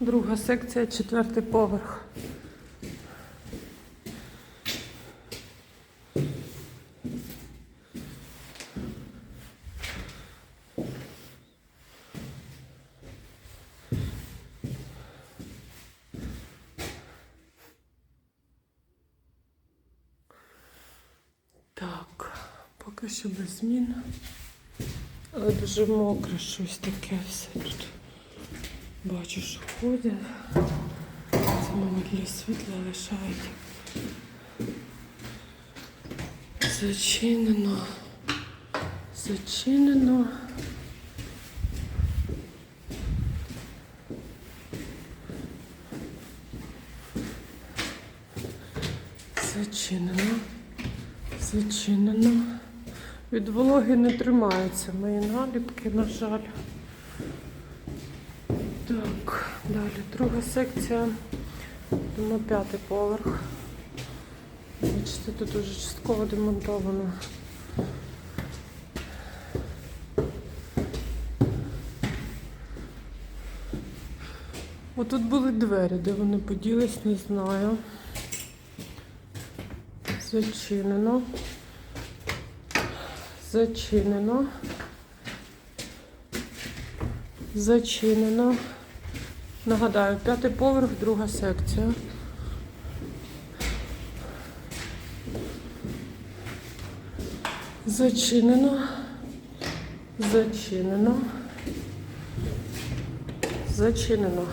Друга секція, четвертий поверх. Так, поки що без змін. Але дуже мокре щось таке все тут. Бачу, що ходять. Це, мабуть, для світла лишають. Зачинено. Зачинено. Зачинено. Зачинено. Від вологи не тримаються мої наліпки, на жаль. Так, далі друга секція. Думаю, п'ятий поверх. Бачите, тут уже частково демонтовано. Отут були двері, де вони поділись, не знаю. Зачинено. Зачинено. Зачинено. Нагадаю, п'ятий поверх, друга секція. Зачинено. Зачинено. Зачинено.